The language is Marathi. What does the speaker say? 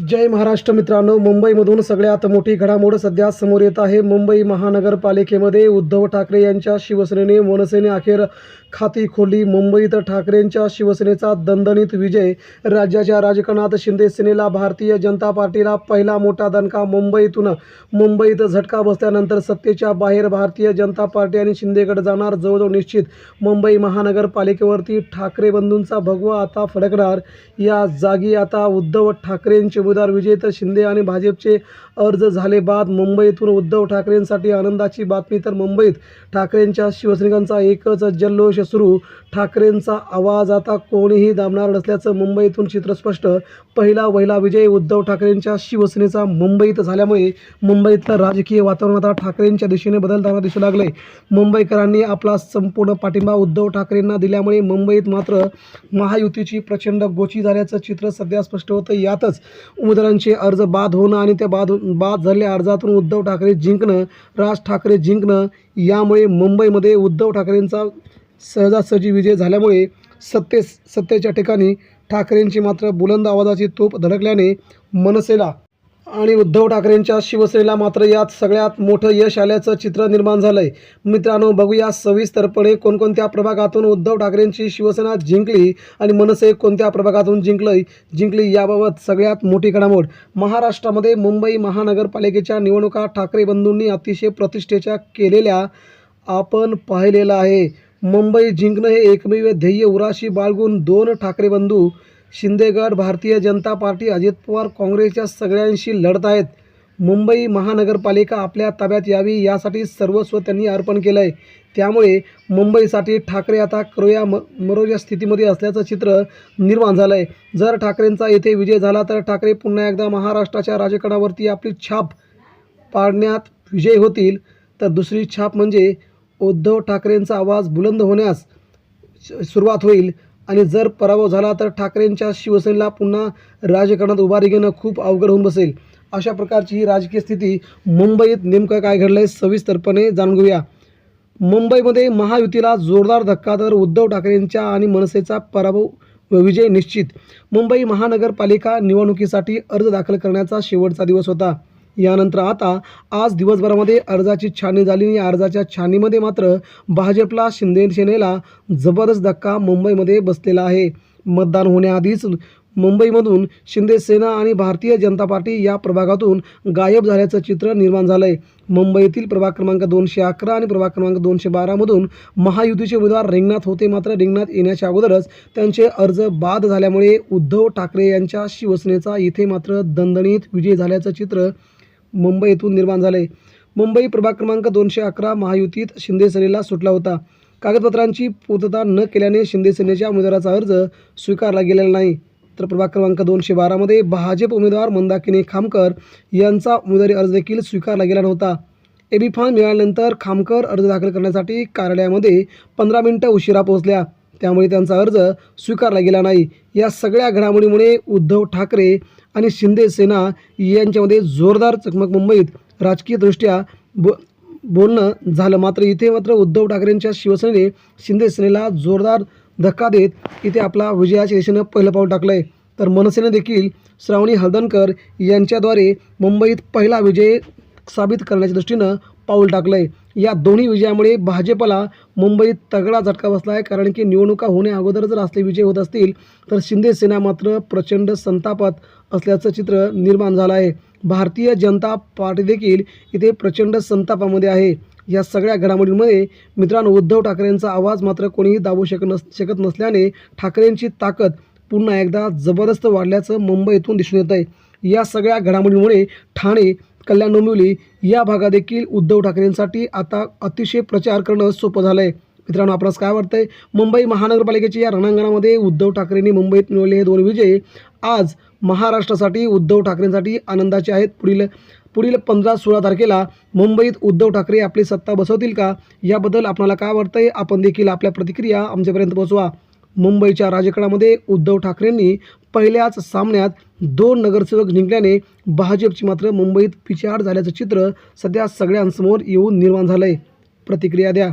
जय महाराष्ट्र मित्रांनो मुंबईमधून सगळ्यात मोठी घडामोड सध्या समोर येत आहे. मुंबई महानगरपालिकेमध्ये उद्धव ठाकरे यांच्या शिवसेनेने मनसेने अखेर खाती खोली मुंबईत ठाकरेंच्या शिवसेनेचा दणदणीत विजय राज्याच्या राजकारणात शिंदे सेनेला भारतीय जनता पार्टीला पहिला मोठा दणका मुंबईतून. मुंबईत झटका बसल्यानंतर सत्तेच्या बाहेर भारतीय जनता पार्टी आणि शिंदेकडे जाणार जवळजवळ निश्चित. मुंबई महानगरपालिकेवरती ठाकरे बंधूंचा भगवा आता फडकणार. या जागी आता उद्धव ठाकरेंचे सुभेदार विजय तर शिंदे आणि भाजपचे अर्ज झाले बाद मुंबईतून उद्धव ठाकरेंसाठी आनंदाची बातमी. तर मुंबईत ठाकरेंच्या शिवसैनिकांचा एकच जल्लोष सुरू. ठाकरेंचा आवाज आता कोणीही दाबणार नसल्याचं मुंबईतून चित्र स्पष्ट. पहिला वहिला विजय उद्धव ठाकरेंच्या शिवसेनेचा मुंबईत झाल्यामुळे मुंबईतलं राजकीय वातावरण आता ठाकरेंच्या दिशेने बदलताना दिसू लागले मुंबईकरांनी आपला संपूर्ण पाठिंबा उद्धव ठाकरेंना दिल्यामुळे मुंबईत मात्र महायुतीची प्रचंड गोची झाल्याचं चित्र सध्या स्पष्ट होतं यातच उमेदवारांचे अर्ज बाद होणं आणि त्या बाद बाद झालेल्या अर्जातून उद्धव ठाकरे जिंकणं राज ठाकरे जिंकणं यामुळे मुंबईमध्ये उद्धव ठाकरेंचा सहजासहजी विजय झाल्यामुळे सत्ते सत्तेच्या ठिकाणी ठाकरेंची मात्र बुलंद आवाजाची तोप धडकल्याने मनसेला आणि उद्धव ठाकरेंच्या शिवसेनेला मात्र यात सगळ्यात मोठं यश आल्याचं चित्र निर्माण झालं आहे मित्रांनो बघूया सविस्तरपणे कोणकोणत्या प्रभागातून उद्धव ठाकरेंची शिवसेना जिंकली आणि मनसे कोणत्या प्रभागातून जिंकलं जिंकली याबाबत सगळ्यात मोठी घडामोड. महाराष्ट्रामध्ये मुंबई महानगरपालिकेच्या निवडणुका ठाकरे बंधूंनी अतिशय प्रतिष्ठेच्या केलेल्या आपण पाहिलेलं आहे. मुंबई जिंकणं हे एकमेव ध्येय. उराशी बाळगून दोन ठाकरे बंधू शिंदेगड भारतीय जनता पार्टी अजित पवार काँग्रेसच्या सगळ्यांशी लढत आहेत. मुंबई महानगरपालिका आपल्या ताब्यात यावी यासाठी सर्वस्व त्यांनी अर्पण केलं आहे त्यामुळे मुंबईसाठी ठाकरे आता क्रोया म मरोच्या स्थितीमध्ये असल्याचं चित्र निर्माण झालं आहे जर ठाकरेंचा येथे विजय झाला तर ठाकरे पुन्हा एकदा महाराष्ट्राच्या राजकारणावरती आपली छाप पाडण्यात विजय होतील. तर दुसरी छाप म्हणजे उद्धव ठाकरेंचा आवाज बुलंद होण्यास सुरुवात होईल. आणि जर पराभव झाला तर ठाकरेंच्या शिवसेनेला पुन्हा राजकारणात उभारी घेणं खूप अवघड होऊन बसेल. अशा प्रकारची ही राजकीय स्थिती मुंबईत नेमकं काय घडलं आहे सविस्तरपणे जाणून घेऊया. मुंबईमध्ये महायुतीला जोरदार धक्का तर उद्धव ठाकरेंच्या आणि मनसेचा पराभव विजय निश्चित. मुंबई महानगरपालिका निवडणुकीसाठी अर्ज दाखल करण्याचा शेवटचा दिवस होता. यानंतर आता आज दिवसभरामध्ये अर्जाची छाननी झाली आणि अर्जाच्या छाननीमध्ये मात्र भाजपला शिंदे सेनेला जबरदस्त धक्का मुंबईमध्ये बसलेला आहे. मतदान होण्याआधीच मुंबईमधून शिंदे सेना आणि भारतीय जनता पार्टी या प्रभागातून गायब झाल्याचं चित्र निर्माण झालं आहे मुंबईतील प्रभाग क्रमांक दोनशे अकरा आणि प्रभाग क्रमांक दोनशे बारामधून महायुतीचे उमेदवार रिंगणात होते. मात्र रिंगणात येण्याच्या अगोदरच त्यांचे अर्ज बाद झाल्यामुळे उद्धव ठाकरे यांच्या शिवसेनेचा इथे मात्र दणदणीत विजय झाल्याचं चित्र मुंबईतून निर्माण झाले. मुंबई प्रभाग क्रमांक दोनशे अकरा महायुतीत शिंदे सेनेला सुटला होता. कागदपत्रांची पूर्तता न केल्याने शिंदे सेनेच्या उमेदवाराचा अर्ज स्वीकारला गेलेला नाही. तर प्रभाग क्रमांक दोनशे बारामध्ये भाजप उमेदवार मंदाकिनी खामकर यांचा उमेदवारी अर्ज देखील स्वीकारला गेला नव्हता. एबी फॉर्म मिळाल्यानंतर खामकर अर्ज दाखल करण्यासाठी कार्यालयामध्ये पंधरा मिनिटं उशिरा पोहोचल्या. त्यामुळे त्यांचा अर्ज स्वीकारला गेला नाही. या सगळ्या घडामोडीमुळे उद्धव ठाकरे आणि शिंदे सेना यांच्यामध्ये जोरदार चकमक मुंबईत राजकीयदृष्ट्या ब बोलणं झालं. मात्र इथे मात्र उद्धव ठाकरेंच्या शिवसेनेने शिंदे सेनेला जोरदार धक्का देत इथे आपला विजयाच्या दिशेनं पहिलं पाऊल टाकलं आहे तर मनसेने देखील श्रावणी हळदणकर यांच्याद्वारे मुंबईत पहिला विजय साबित करण्याच्या दृष्टीनं पाऊल टाकलं आहे या दोन्ही विजयामुळे भाजपला मुंबईत तगडा झटका बसला आहे. कारण की निवडणुका होण्याअगोदर जर असले विजय होत असतील तर शिंदे सेना मात्र प्रचंड संतापात असल्याचं चित्र निर्माण झालं आहे. भारतीय जनता पार्टी देखील इथे प्रचंड संतापामध्ये आहे. या सगळ्या घडामोडींमध्ये मित्रांनो उद्धव ठाकरेंचा आवाज मात्र कोणीही दाबू शकत नस शकत नसल्याने ठाकरेंची ताकद पुन्हा एकदा जबरदस्त वाढल्याचं मुंबईतून दिसून येत आहे या सगळ्या घडामोडींमुळे ठाणे कल्याण डोंबिवली या भागादेखील उद्धव ठाकरेंसाठी आता अतिशय प्रचार करणं सोपं झालं आहे मित्रांनो आपणास काय वाटतंय? मुंबई महानगरपालिकेच्या या रणांगणामध्ये उद्धव ठाकरेंनी मुंबईत मिळवले हे दोन विजय आज महाराष्ट्रासाठी उद्धव ठाकरेंसाठी आनंदाचे आहेत. पुढील पुढील पंधरा सोळा तारखेला मुंबईत उद्धव ठाकरे आपली सत्ता बसवतील का? याबद्दल आपणाला काय वाटतंय? आपण देखील आपल्या प्रतिक्रिया आमच्यापर्यंत पोहोचवा. मुंबईच्या राजकारणामध्ये उद्धव ठाकरेंनी पहिल्याच सामन्यात दोन नगरसेवक जिंकल्याने भाजपची मात्र मुंबईत पिछाड झाल्याचं चित्र सध्या सगळ्यांसमोर येऊन निर्माण झालं आहे प्रतिक्रिया द्या.